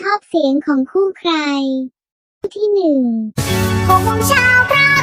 ชอบเสียงของคู่ใคร ที่หนึ่งหกโมงเช้าพระ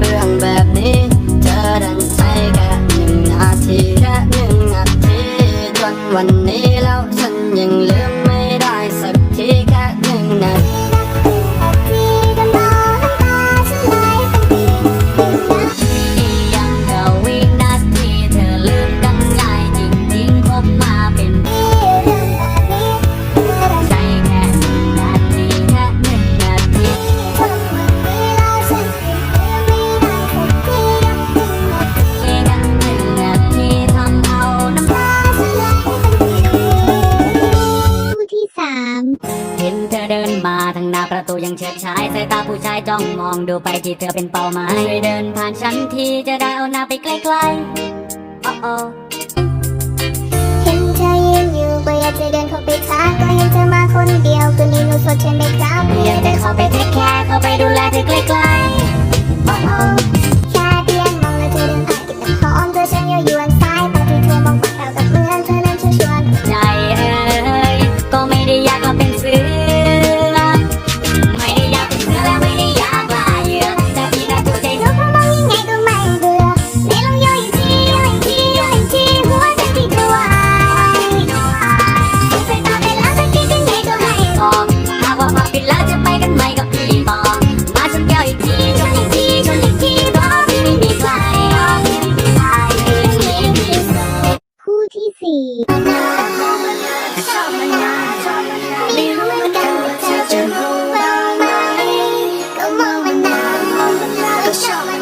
เรื่องแบบนี้เธอดันใส่แค่หนึ่งนาทีแค่หนึ่งนาทีจนวันนี้แล้วฉันยังเลือ เธอเดินมาทางหน้าประตูยังเฉิดฉายสายตาผู้ชายจ้องมองดูไปที่เธอเป็นเป้าหมายช่วยเดินผ่านฉันทีจะได้เอาหน้าไปใกล้ๆโอ้โเห็นเธอยืนอยู่ก็อยากจะเดินเข้าไปทักก็เห็นเธอมาคนเดียวคืนนี้หนูสดใช่ไหมครับอยากจะเข้าไปเทคแคร์เข้าไปดูแลเธอใกล้ๆโอ้โอแค่เพียงมองแล้วเธอเดินผ่านกินน้ำหอมเธอช่างยั่วยวน Show me.